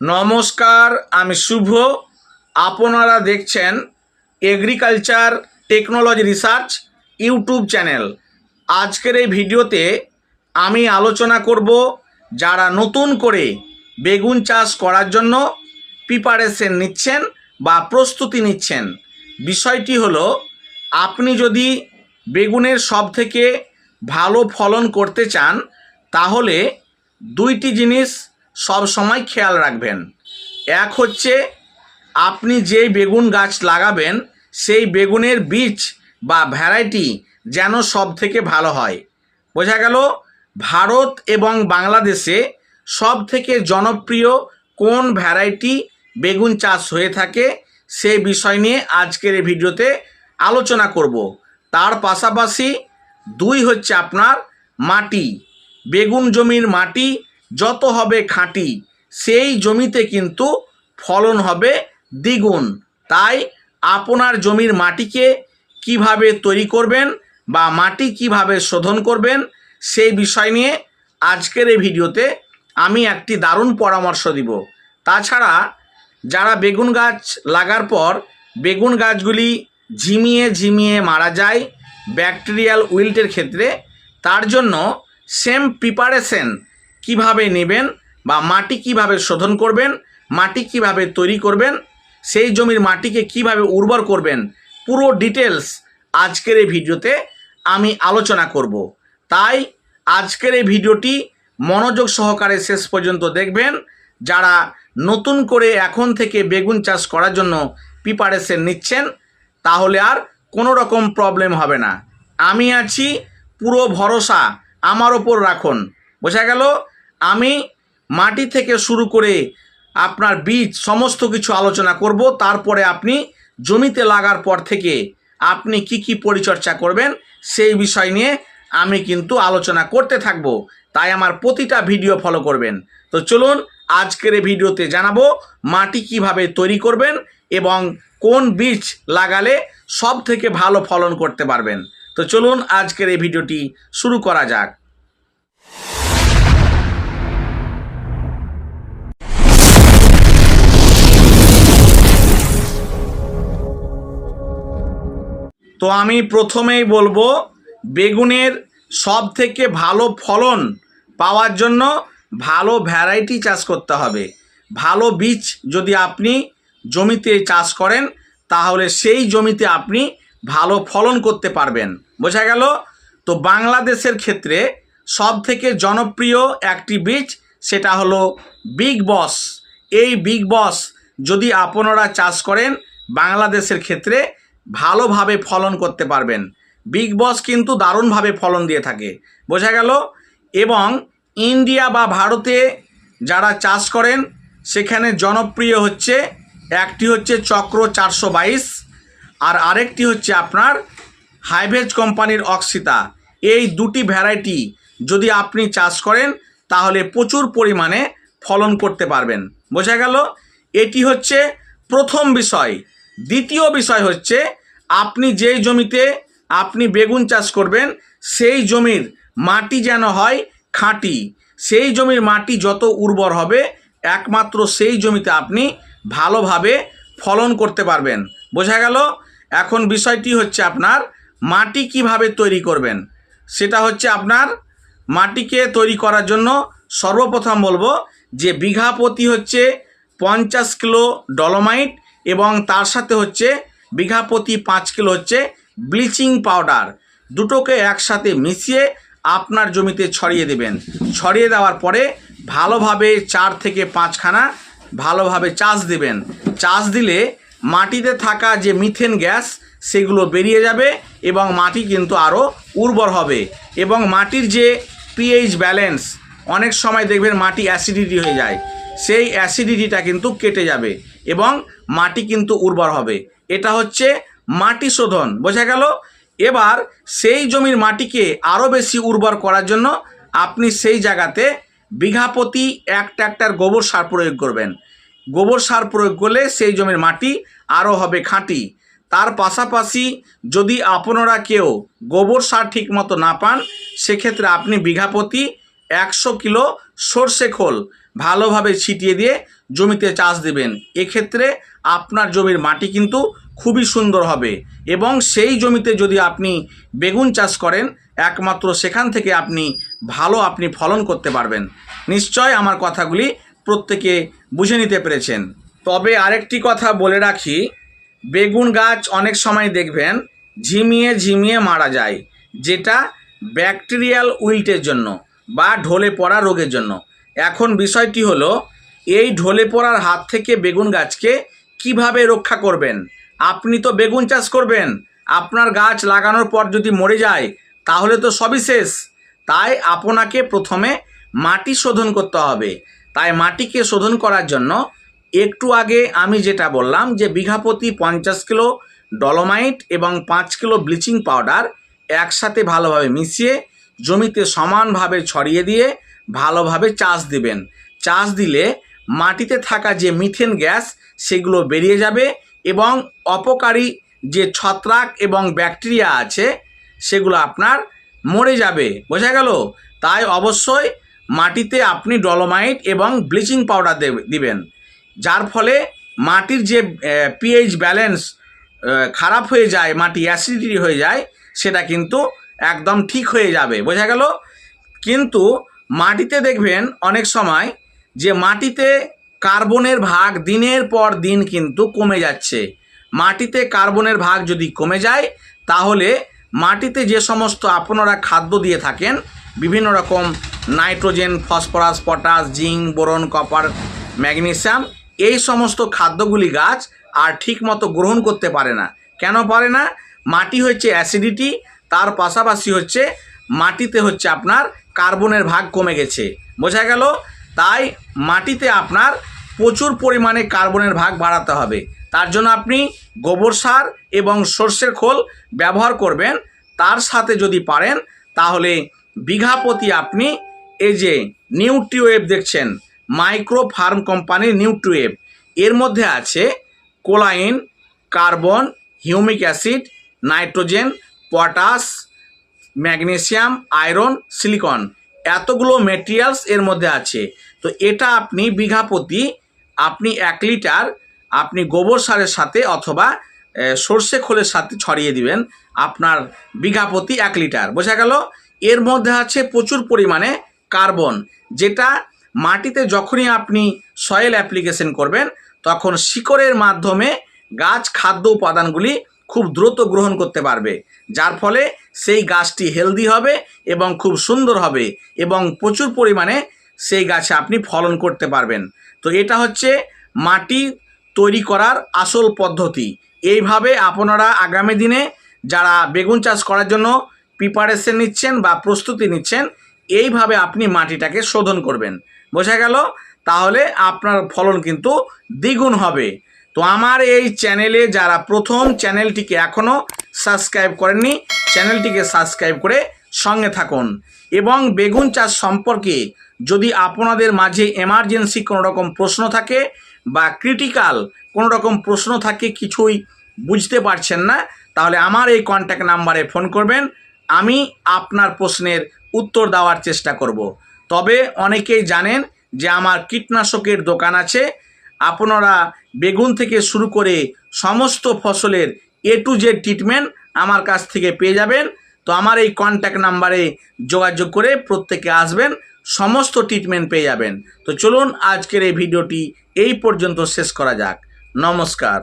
নমস্কার, আমি শুভ। আপনারা দেখছেন agriculture technology research YouTube channel আজকের এই ভিডিওতে আমি আলোচনা করব যারা নতুন করে বেগুন চাষ করার জন্য প্রিপারেশন নিচ্ছেন বা প্রস্তুতি নিচ্ছেন। বিষয়টি হলো, আপনি যদি বেগুনের সব থেকে ভালো ফলন করতে চান, তাহলে দুইটি জিনিস সব সময় খেয়াল রাখবেন। এক হচ্ছে, আপনি যেই বেগুন গাছ লাগাবেন, সেই বেগুনের বীজ বা ভ্যারাইটি যেন সব থেকে ভালো হয়। বোঝা গেল, ভারত এবং বাংলাদেশে সব থেকে জনপ্রিয় কোন ভ্যারাইটি বেগুন চাষ হয়ে থাকে সেই বিষয় নিয়ে আজকের এই ভিডিওতে আলোচনা করব। তার পাশাপাশি দুই হচ্ছে আপনার মাটি। বেগুন জমির মাটি যত হবে খাঁটি, সেই জমিতে কিন্তু ফলন হবে দ্বিগুণ। তাই আপনার জমির মাটিকে কীভাবে তৈরি করবেন বা মাটি কীভাবে শোধন করবেন, সেই বিষয় নিয়ে আজকের এই ভিডিওতে আমি একটি দারুণ পরামর্শ দিব। তাছাড়া যারা বেগুন গাছ লাগার পর বেগুন গাছগুলি ঝিমিয়ে ঝিমিয়ে মারা যায় ব্যাকটেরিয়াল উইল্টের ক্ষেত্রে, তার জন্য সেম প্রিপারেশন কীভাবে নেবেন বা মাটি কীভাবে শোধন করবেন, মাটি কীভাবে তৈরি করবেন, সেই জমির মাটিকে কীভাবে উর্বর করবেন, পুরো ডিটেলস আজকের এই ভিডিওতে আমি আলোচনা করব। তাই আজকের এই ভিডিওটি মনোযোগ সহকারে শেষ পর্যন্ত দেখবেন। যারা নতুন করে এখন থেকে বেগুন চাষ করার জন্য প্রিপারেশন নিচ্ছেন, তাহলে আর কোনো রকম প্রবলেম হবে না। আমি আছি, পুরো ভরসা আমার ওপর রাখুন। বোঝা গেল? আমি মাটি থেকে শুরু করে আপনার বীজ, সমস্ত কিছু আলোচনা করব। তারপরে আপনি জমিতে লাগার পর থেকে আপনি কি কি পরিচর্যা করবেন, সেই বিষয় নিয়ে আমি কিন্তু আলোচনা করতে থাকব। তাই আমার প্রতিটা ভিডিও ফলো করবেন। তো চলুন আজকের ভিডিওতে জানাব মাটি কীভাবে তৈরি করবেন এবং কোন বীজ লাগালে সব থেকে ভালো ফলন করতে পারবেন। তো চলুন আজকের এই ভিডিওটি শুরু করা যাক। তো আমি প্রথমেই বলব, বেগুনের সব থেকে ভালো ফলন পাওয়ার জন্য ভালো ভ্যারাইটি চাষ করতে হবে। ভালো বীজ যদি আপনি জমিতে চাষ করেন, তাহলে সেই জমিতে আপনি ভালো ফলন করতে পারবেন। বোঝা গেল? তো বাংলাদেশের ক্ষেত্রে সব থেকে জনপ্রিয় একটি বীজ সেটা হলো বিগ বস। এই বিগ বস যদি আপনারা চাষ করেন, বাংলাদেশের ক্ষেত্রে ভালোভাবে ফলন করতে পারবেন। বিগ বস কিন্তু দারুণভাবে ফলন দিয়ে থাকে। বোঝা গেল? এবং ইন্ডিয়া বা ভারতে যারা চাষ করেন, সেখানে জনপ্রিয় হচ্ছে, একটি হচ্ছে চক্র চারশো বাইশ, আর আরেকটি হচ্ছে আপনার হাইভেজ কোম্পানির অক্সিতা। এই দুটি ভ্যারাইটি যদি আপনি চাষ করেন, তাহলে প্রচুর পরিমাণে ফলন করতে পারবেন। বোঝা গেল? এটি হচ্ছে প্রথম বিষয়। দ্বিতীয় বিষয় হচ্ছে, আপনি যেই জমিতে আপনি বেগুন চাষ করবেন, সেই জমির মাটি যেন হয় খাঁটি। সেই জমির মাটি যত উর্বর হবে, একমাত্র সেই জমিতে আপনি ভালোভাবে ফলন করতে পারবেন। বোঝা গেল? এখন বিষয়টি হচ্ছে আপনার মাটি কীভাবে তৈরি করবেন। সেটা হচ্ছে আপনার মাটিকে তৈরি করার জন্য সর্বপ্রথম বলব যে বিঘা প্রতি হচ্ছে পঞ্চাশ কিলো ডলোমাইট এবং তার সাথে হচ্ছে বিঘা প্রতি পাঁচ কিলো হচ্ছে ব্লিচিং পাউডার। দুটোকে একসাথে মিশিয়ে আপনার জমিতে ছড়িয়ে দেবেন। ছড়িয়ে দেওয়ার পরে ভালোভাবে চার থেকে পাঁচখানা ভালোভাবে চাষ দেবেন। চাষ দিলে মাটিতে থাকা যে মিথেন গ্যাস সেগুলো বেরিয়ে যাবে এবং মাটি কিন্তু আরও উর্বর হবে এবং মাটির যে পিএইচ ব্যালেন্স অনেক সময় দেখবেন মাটি অ্যাসিডিটি হয়ে যায়। সেই অ্যাসিডিটিটা কিন্তু কেটে যাবে এবং মাটি কিন্তু উর্বর হবে। এটা হচ্ছে মাটি শোধন, বোঝা গেল? এবার সেই জমির মাটিকে আরও বেশি উর্বর করার জন্য আপনি সেই জায়গাতে বিঘা প্রতি এক ট্র্যাক্টর গোবর সার প্রয়োগ করবেন। গোবর সার প্রয়োগ করলে সেই জমির মাটি আরও হবে খাঁটি। তার পাশাপাশি যদি আপনারা কেউ গোবর সার ঠিক মতো না পান, সেক্ষেত্রে আপনি বিঘা প্রতি একশো কিলো সর্ষে খোল। ভালোভাবে ছিটিয়ে দিয়ে জমিতে চাষ দেবেন। এক্ষেত্রে আপনার জমির মাটি কিন্তু খুবই সুন্দর হবে এবং সেই জমিতে যদি আপনি বেগুন চাষ করেন, একমাত্র সেখান থেকে আপনি ভালো আপনি ফলন করতে পারবেন। নিশ্চয় আমার কথাগুলি প্রত্যেকে বুঝে নিতে পেরেছেন। তবে আরেকটি কথা বলে রাখি, বেগুন গাছ অনেক সময় দেখবেন ঝিমিয়ে ঝিমিয়ে মারা যায়, যেটা ব্যাকটেরিয়াল উইল্টের জন্য বা ঢলে পড়া রোগের জন্য। এখন বিষয়টি হলো, এই ঢলে পড়ার হাত থেকে বেগুন গাছকে কীভাবে রক্ষা করবেন? আপনি তো বেগুন চাষ করবেন, আপনার গাছ লাগানোর পর যদি মরে যায়, তাহলে তো সবই শেষ। তাই আপনাকে প্রথমে মাটি শোধন করতে হবে। তাই মাটিকে শোধন করার জন্য একটু আগে আমি যেটা বললাম যে, বিঘা প্রতি পঞ্চাশ কিলো ডলোমাইট এবং পাঁচ কিলো ব্লিচিং পাউডার একসাথে ভালোভাবে মিশিয়ে জমিতে সমানভাবে ছড়িয়ে দিয়ে ভালোভাবে চাষ দিবেন। চাষ দিলে মাটিতে থাকা যে মিথেন গ্যাস, সেগুলো বেরিয়ে যাবে এবং অপকারী যে ছত্রাক এবং ব্যাকটেরিয়া আছে, সেগুলো আপনার মরে যাবে। বোঝা গেল? তাই অবশ্যই মাটিতে আপনি ডলোমাইট এবং ব্লিচিং পাউডার দেবে- দিবেন। যার ফলে মাটির যে পিএইচ ব্যালেন্স খারাপ হয়ে যায়, মাটি অ্যাসিডিটি হয়ে যায়, সেটা কিন্তু একদম ঠিক হয়ে যাবে। বোঝা গেল? কিন্তু মাটিতে দেখবেন অনেক সময় যে মাটিতে কার্বনের ভাগ দিনের পর দিন কিন্তু কমে যাচ্ছে। মাটিতে কার্বনের ভাগ যদি কমে যায়, তাহলে মাটিতে যে সমস্ত আপনারা খাদ্য দিয়ে থাকেন, বিভিন্ন রকম nitrogen, phosphorus, potash, zinc, boron, copper, magnesium, এই সমস্ত খাদ্যগুলি গাছ আর ঠিক মতো গ্রহণ করতে পারে না। কেন পারে না? মাটি হচ্ছে অ্যাসিডিটি, তার পাশাপাশি হচ্ছে মাটিতে হচ্ছে আপনার কার্বনের ভাগ কমে গেছে। বোঝা গেল? তাই মাটিতে আপনার প্রচুর পরিমাণে কার্বনের ভাগ বাড়াতে হবে। তার জন্য আপনি গোবর সার এবং সর্ষের খোল ব্যবহার করবেন। তার সাথে যদি পারেন, তাহলে বিঘা প্রতি আপনি এই যে নিউট্রিওয়েভ দেখছেন মাইক্রো ফার্ম কোম্পানির নিউট্রিওয়েভ এর মধ্যে আছে choline, carbon, humic acid, nitrogen, potash magnesium, iron, silicon. এতগুলো মেটেরিয়ালস এর মধ্যে আছে। তো এটা আপনি বিঘা প্রতি আপনি এক লিটার আপনি গোবর সারের সাথে অথবা সর্ষে খোলের সাথে ছড়িয়ে দিবেন আপনার বিঘা প্রতি এক লিটার। বোঝা গেল? এর মধ্যে আছে প্রচুর পরিমাণে কার্বন, যেটা মাটিতে যখনই আপনি সয়েল অ্যাপ্লিকেশন করবেন, তখন শিকড়ের মাধ্যমে গাছ খাদ্য উপাদানগুলি খুব দ্রুত গ্রহণ করতে পারবে, যার ফলে সেই গাছটি হেলদি হবে এবং খুব সুন্দর হবে এবং প্রচুর পরিমাণে সেই গাছে আপনি ফলন করতে পারবেন। তো এটা হচ্ছে মাটি তৈরি করার আসল পদ্ধতি। এইভাবে আপনারা আগামী দিনে যারা বেগুন চাষ করার জন্য প্রিপারেশন নিচ্ছেন বা প্রস্তুতি নিচ্ছেন, এইভাবে আপনি মাটিটাকে শোধন করবেন। বোঝা গেল? তাহলে আপনার ফলন কিন্তু দ্বিগুণ হবে। তো আমার এই চ্যানেলে যারা প্রথম চ্যানেলটিকে এখনও সাবস্ক্রাইব করেননি চ্যানেলটিকে সাবস্ক্রাইব করে সঙ্গে থাকুন। এবং বেগুন চাষ সম্পর্কে যদি আপনাদের মাঝে এমার্জেন্সি কোনো রকম প্রশ্ন থাকে বা ক্রিটিক্যাল কোনো রকম প্রশ্ন থাকে, কিছুই বুঝতে পারছেন না, তাহলে আমার এই কন্ট্যাক্ট নাম্বারে ফোন করবেন। আমি আপনার প্রশ্নের উত্তর দেওয়ার চেষ্টা করব। তবে অনেকেই জানেন যে আমার কীটনাশকের দোকান আছে আপনারা বেগুন থেকে শুরু করে সমস্ত ফসলের এ টু জেড ট্রিটমেন্ট আমার কাছ থেকে পেয়ে যাবেন। তো আমার এই কন্ট্যাক্ট নাম্বারে যোগাযোগ করে প্রত্যেকে আসবেন, সমস্ত ট্রিটমেন্ট পেয়ে যাবেন। তো চলুন আজকের এই ভিডিওটি এই পর্যন্ত শেষ করা যাক। নমস্কার।